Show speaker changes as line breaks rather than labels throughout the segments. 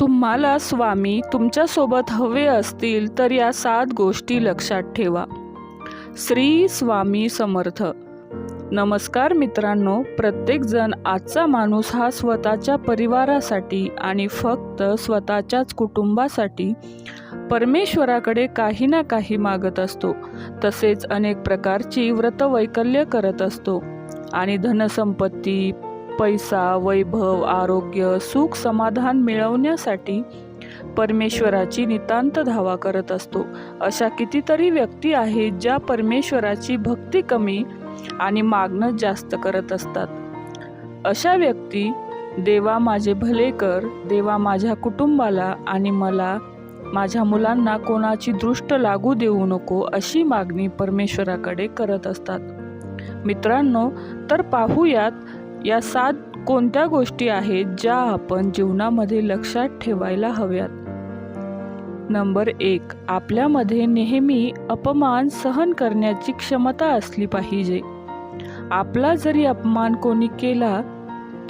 तुम्हाला स्वामी तुमच्यासोबत हवे असतील तर या सात गोष्टी लक्षात ठेवा. श्री स्वामी समर्थ. नमस्कार मित्रांनो प्रत्येकजण आजचा माणूस हा स्वतःच्या परिवारासाठी आणि फक्त स्वतःच्याच कुटुंबासाठी परमेश्वराकडे काही ना काही मागत असतो. तसेच अनेक प्रकारची व्रतवैकल्य करत असतो. आणि धनसंपत्ती पैसा वैभव आरोग्य सुख समाधान मिळवण्यासाठी परमेश्वराची नितांत धावा करत असतो. अशा कितीतरी व्यक्ती आहेत ज्या परमेश्वराची भक्ती कमी आणि मागणं जास्त करत असतात. अशा व्यक्ती देवा माझे भले कर देवा माझ्या कुटुंबाला आणि मला माझ्या मुलांना कोणाची दृष्ट लागू देऊ नको अशी मागणी परमेश्वराकडे करत असतात. मित्रांनो तर पाहूयात या सात कोणत्या गोष्टी आहेत ज्या आपण जीवनामध्ये लक्षात ठेवायला हव्यात? नंबर एक आपल्यामध्ये नेहमी अपमान सहन करण्याची क्षमता असली पाहिजे. आपला जरी अपमान कोणी केला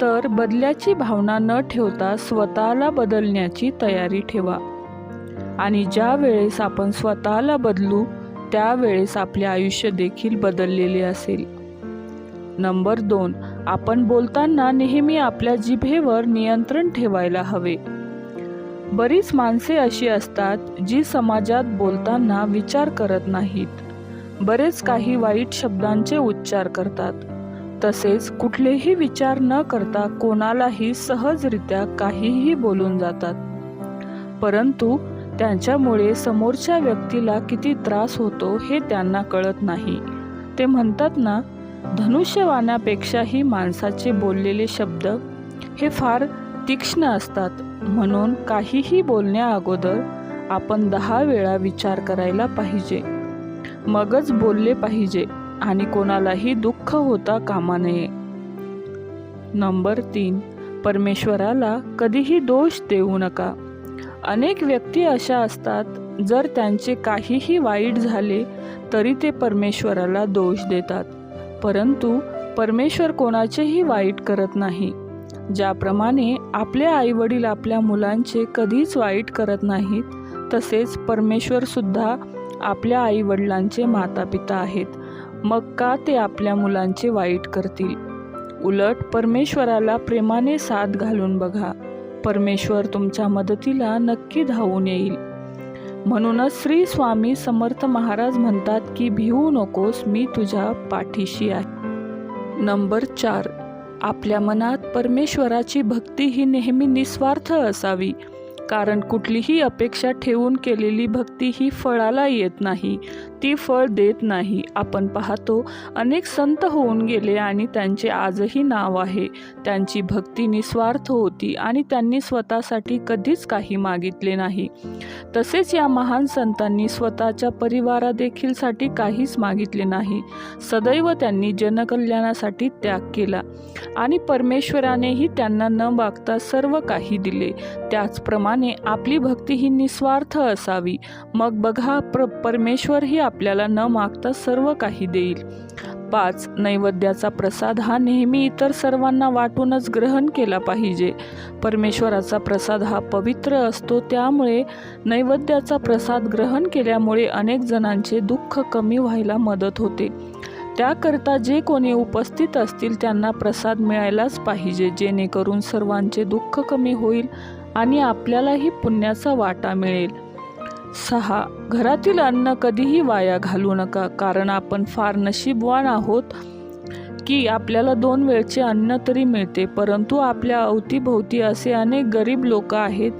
तर बदल्याची भावना न ठेवता स्वतःला बदलण्याची तयारी ठेवा. आणि ज्या वेळेस आपण स्वतःला बदलू त्यावेळेस आपले आयुष्य देखील बदललेले असेल. नंबर दोन आपण बोलताना नेहमी आपल्या जिभेवर नियंत्रण ठेवायला हवे. बरीच माणसे अशी असतात जी समाजात बोलताना विचार करत नाहीत. बरेच काही वाईट शब्दांचे उच्चार करतात. तसेच कुठलेही विचार न करता कोणालाही सहजरित्या काहीही बोलून जातात. परंतु त्यांच्यामुळे समोरच्या व्यक्तीला किती त्रास होतो हे त्यांना कळत नाही. ते म्हणतात ना धनुष्यवाणापेक्षाही माणसाचे बोललेले शब्द हे फार तीक्ष्ण असतात. म्हणून काहीही बोलण्या अगोदर आपण दहा वेळा विचार करायला पाहिजे. मगच बोलले पाहिजे आणि कोणालाही दुःख होता कामा नये. नंबर तीन. परमेश्वराला कधीही दोष देऊ नका. अनेक व्यक्ती अशा असतात जर त्यांचे काहीही वाईट झाले तरी ते परमेश्वराला दोष देतात. परंतु परमेश्वर कोणाचेही वाईट करत नाही ज्याप्रमाणे आपले आईवडील आपल्या मुलांचे कधीच वाईट करत नाहीत तसेच परमेश्वरसुद्धा आपल्या आईवडिलांचे मातापिता आहेत. मग का ते आपल्या मुलांचे वाईट करतील? उलट परमेश्वराला प्रेमाने साथ घालून बघा. परमेश्वर तुमच्या मदतीला नक्की धावून येईल. म्हणूनच श्री स्वामी समर्थ महाराज म्हणतात की भिवू नकोस मी तुझ्या पाठीशी आहे. नंबर चार. आपल्या मनात परमेश्वराची भक्ती ही नेहमी निस्वार्थ असावी कारण कुठलीही अपेक्षा ठेवून केलेली भक्ती ही फळाला येत नाही ती फळ देत नाही. आपण पाहतो अनेक संत होऊन गेले आणि त्यांचे आजही नाव आहे. त्यांची भक्ती निस्वार्थ होती आणि त्यांनी स्वतःसाठी कधीच काही मागितले नाही. तसेच या महान संतांनी स्वतःच्या परिवारादेखीलसाठी काहीच मागितले नाही. सदैव त्यांनी जनकल्याणासाठी त्याग केला आणि परमेश्वरानेही त्यांना न मागता सर्व काही दिले. त्याचप्रमाणे आपली भक्ती ही निस्वार्थ असावी. मग बघा प्र परमेश्वरही आपल्याला न मागता सर्व काही देईल. पाच नैवेद्याचा प्रसाद हा नेहमी इतर सर्वांना वाटूनच ग्रहण केला पाहिजे. परमेश्वराचा प्रसाद हा पवित्र असतो त्यामुळे नैवेद्याचा प्रसाद ग्रहण केल्यामुळे अनेक जणांचे दुःख कमी व्हायला मदत होते. त्याकरता जे कोणी उपस्थित असतील त्यांना प्रसाद मिळायलाच पाहिजे जेणेकरून सर्वांचे दुःख कमी होईल आणि आपल्यालाही पुण्याचा वाटा मिळेल. सहा घरातील अन्न कधीही वाया घालू नका कारण आपण फार नशीबवान आहोत की आपल्याला दोन वेळचे अन्न तरी मिळते परंतु आपल्या अवतीभोवती असे अनेक गरीब लोक आहेत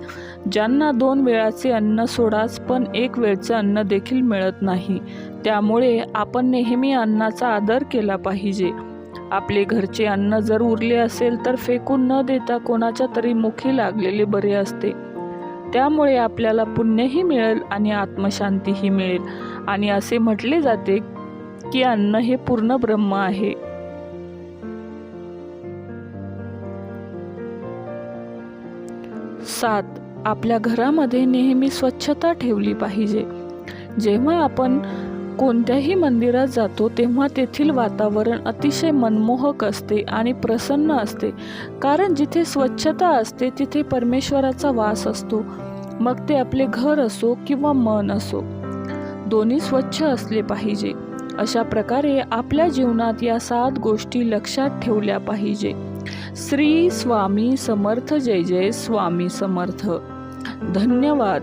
ज्यांना दोन वेळाचे अन्न सोडाच पण एक वेळचं अन्न देखील मिळत नाही. त्यामुळे आपण नेहमी अन्नाचा आदर केला पाहिजे. आपले घरचे अन्न जर उरले असेल तर फेकून न देता कोणाच्या तरी मुखी लागलेले बरे असते. त्यामुळे आपल्याला पुण्यही मिळेल आणि आत्मशांतीही मिळेल. आणि असे म्हटले जाते की अन्न हे पूर्ण ब्रह्म आहे. सात. आपल्या घरामध्ये नेहमी स्वच्छता ठेवली पाहिजे. जेव्हा आपण कोणत्याही मंदिरात जातो तेव्हा तेथील वातावरण अतिशय मनमोहक असते आणि प्रसन्न असते. कारण जिथे स्वच्छता असते तिथे परमेश्वराचा वास असतो. मग ते आपले घर असो किंवा मन असो. दोन्ही स्वच्छ असले पाहिजे. अशा प्रकारे आपल्या जीवनात या सात गोष्टी लक्षात ठेवल्या पाहिजे. श्री स्वामी समर्थ जय जय स्वामी समर्थ. धन्यवाद.